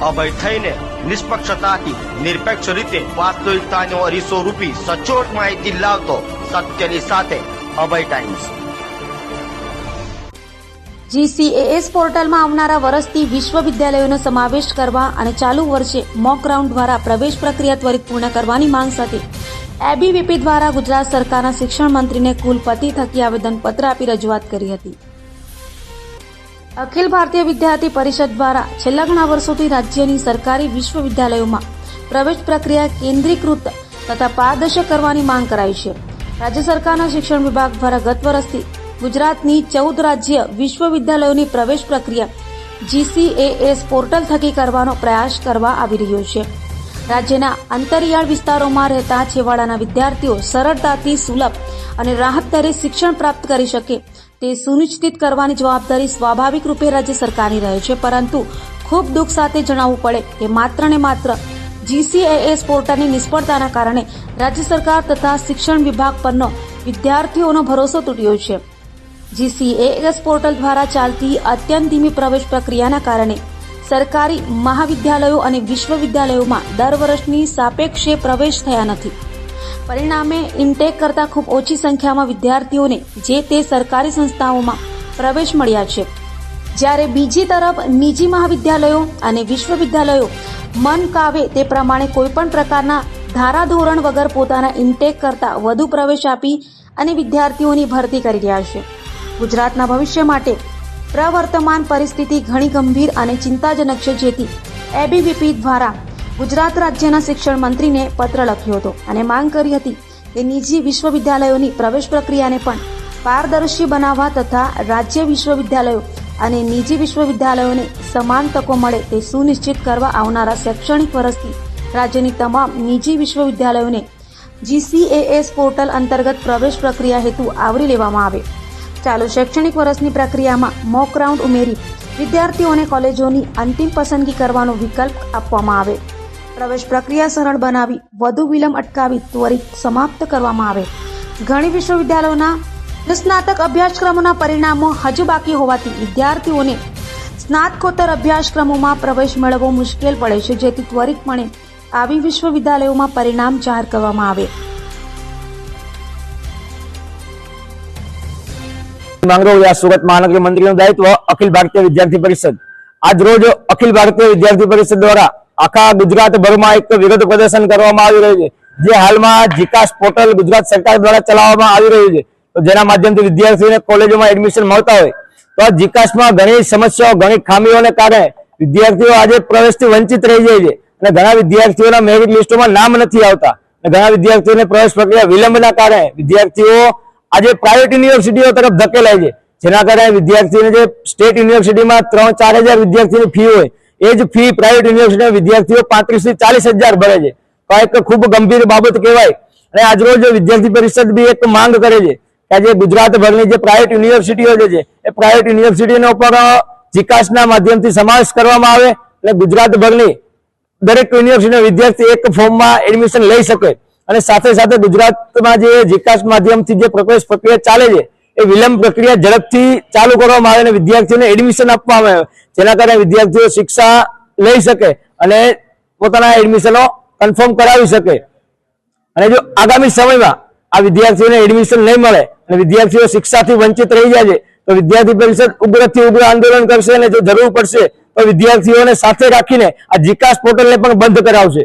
અભય થઈને નિષ્પક્ષતાથી, નિરપેક્ષ રીતે વાસ્તવિકતાનો અરીસો રૂપી સચોટ માહિતી લાવતો સત્યની સાથે અભય ટાઈમ્સ જીસીએએસ પોર્ટલમાં આવનારા વર્ષથી વિશ્વવિદ્યાલયોનો સમાવેશ કરવા અને ચાલુ વર્ષે મોક રાઉન્ડ દ્વારા પ્રવેશ પ્રક્રિયા ત્વરિત પૂર્ણ કરવાની માંગ સાથે એબીવીપી દ્વારા ગુજરાત સરકારના શિક્ષણ મંત્રીને કુલપતિ થકી આવેદનપત્ર આપી રજૂઆત કરી હતી. અખિલ ભારતીય વિદ્યાર્થી પરિષદ દ્વારા છેલ્લા ઘણા વર્ષોથી રાજ્યની સરકારી વિશ્વવિદ્યાલયોમાં પ્રવેશ પ્રક્રિયા કેન્દ્રીકૃત તથા પારદર્શક કરવાની માંગ કરાઈ છે. રાજ્ય સરકારના શિક્ષણ વિભાગ દ્વારા ગત વર્ષથી ગુજરાતની ચૌદ રાજ્ય વિશ્વવિદ્યાલયોની પ્રવેશ પ્રક્રિયા જીસીએએસ પોર્ટલ થકી કરવાનો પ્રયાસ કરવા આવી રહ્યો છે. રાજ્યના અંતરિયાળ વિસ્તારોમાં રહેતા છેવાડાના વિદ્યાર્થીઓ સરળતાથી સુલભ અને રાહત દરે શિક્ષણ પ્રાપ્ત કરી શકે તે સુનિશ્ચિત કરવાની જવાબદારી સ્વાભાવિક રૂપે રાજ્ય સરકારની રહે છે. પરંતુ ખૂબ દુઃખ સાથે જણાવવું પડે કે માત્ર ને માત્ર જીસીએએસ પોર્ટલની નિષ્ફળતાના કારણે રાજ્ય સરકાર તથા શિક્ષણ વિભાગ પરનો વિદ્યાર્થીઓનો ભરોસો તૂટ્યો છે. જીસીએએસ પોર્ટલ દ્વારા ચાલતી અત્યંત ધીમી પ્રવેશ પ્રક્રિયાના કારણે સરકારી મહાવિદ્યાલયો અને વિશ્વવિદ્યાલયોમાં દર વર્ષની સાપેક્ષે પ્રવેશ થયા નથી. પરિણામે ઇન્ટેક કરતાં ખૂબ ઓછી સંખ્યામાં વિદ્યાર્થીઓને જે તે સરકારી સંસ્થાઓમાં પ્રવેશ મળ્યા છે. જ્યારે બીજી તરફ નિજી મહાવિદ્યાલયો અને વિશ્વવિદ્યાલયો મન કાવે તે પ્રમાણે કોઈપણ પ્રકારના ધારાધોરણ વગર પોતાના ઇન્ટેક કરતાં વધુ પ્રવેશ આપી અને વિદ્યાર્થીઓની ભરતી કરી રહ્યા છે. ગુજરાતના ભવિષ્ય માટે પ્રવર્તમાન પરિસ્થિતિ ઘણી ગંભીર અને ચિંતાજનક છે, જેથી એબીવીપી દ્વારા ગુજરાત રાજ્યના શિક્ષણ મંત્રીને પત્ર લખ્યો હતો અને માંગ કરી હતી કે નિજી વિશ્વવિદ્યાલયોની પ્રવેશ પ્રક્રિયાને પણ પારદર્શી બનાવવા તથા રાજ્ય વિશ્વવિદ્યાલયો અને નિજી વિશ્વવિદ્યાલયોને સમાન તકો મળે તે સુનિશ્ચિત કરવા આવનારા શૈક્ષણિક વર્ષથી રાજ્યની તમામ નિજી વિશ્વવિદ્યાલયોને જીસીએએસ પોર્ટલ અંતર્ગત પ્રવેશ પ્રક્રિયા હેતુ આવરી લેવામાં આવે. ચાલુ શૈક્ષણિક વર્ષની પ્રક્રિયામાં મોક રાઉન્ડ ઉમેરી વિદ્યાર્થીઓને કોલેજોની અંતિમ પસંદગી કરવાનો વિકલ્પ આપવામાં આવે. પ્રવેશ પ્રક્રિયા સરળ બનાવી, વધુ વિલંબ અટકાવી ત્વરિત સમાપ્ત કરવામાં આવે. ઘણી વિશ્વવિદ્યાલયોના સ્નાતક અભ્યાસક્રમોના પરિણામો હજુ બાકી હોવાથી વિદ્યાર્થીઓને સ્નાતકોત્તર અભ્યાસક્રમોમાં પ્રવેશ મેળવવો મુશ્કેલ પડે છે, જેથી ત્વરિતપણે આવી વિશ્વવિદ્યાલયોમાં પરિણામ જાહેર કરવામાં આવે. એડમિશન મળતા હોય. તો આ જીકાસમાં ઘણી સમસ્યાઓ, ઘણી ખામીઓને કારણે વિદ્યાર્થીઓ આજે પ્રવેશથી વંચિત રહી જાય છે. અને ઘણા વિદ્યાર્થીઓના મેરિટ લિસ્ટોમાં નામ નથી આવતા. ઘણા વિદ્યાર્થીઓને પ્રવેશ પ્રક્રિયા વિલંબના કારણે વિદ્યાર્થીઓ આજે પ્રાઇવેટ યુનિવર્સિટીઓ તરફ ધકેલાય છે. જેના કારણે વિદ્યાર્થીઓને જે સ્ટેટ યુનિવર્સિટીમાં ત્રણ ચાર હજાર વિદ્યાર્થીની ફી હોય, એ જ ફી પ્રાઇવેટ યુનિવર્સિટીના વિદ્યાર્થીઓ પાંત્રીસથી ચાલીસ હજાર ભરે છે. તો એક ખૂબ ગંભીર બાબત કહેવાય. અને આજરોજ વિદ્યાર્થી પરિષદ બી એક માંગ કરે છે કે આજે ગુજરાતભરની જે પ્રાઇવેટ યુનિવર્સિટીઓ જે છે, એ પ્રાઇવેટ યુનિવર્સિટીનો પણ વિકાસના માધ્યમથી સમાવેશ કરવામાં આવે. અને ગુજરાતભરની દરેક યુનિવર્સિટીના વિદ્યાર્થી એક ફોર્મમાં એડમિશન લઈ શકે. અને સાથે સાથે ગુજરાતમાં જે વિકાસ માધ્યમથી જે પ્રવેશ પ્રક્રિયા ચાલે છે, એ વિલંબ પ્રક્રિયા ઝડપથી ચાલુ કરવામાં આવે અને વિદ્યાર્થીઓને એડમિશન આપવામાં આવે. જેના કારણે વિદ્યાર્થીઓ શિક્ષા લઈ શકે અને પોતાના એડમિશનો કન્ફર્મ કરાવી શકે. અને જો આગામી સમયમાં આ વિદ્યાર્થીઓને એડમિશન નહીં મળે અને વિદ્યાર્થીઓ શિક્ષાથી વંચિત રહી જાય છે, તો વિદ્યાર્થી પરિષદ ઉગ્રથી ઉગ્ર આંદોલન કરશે અને જો જરૂર પડશે, તો વિદ્યાર્થીઓને સાથે રાખીને આ જીકાસ પોર્ટલને પણ બંધ કરાવશે.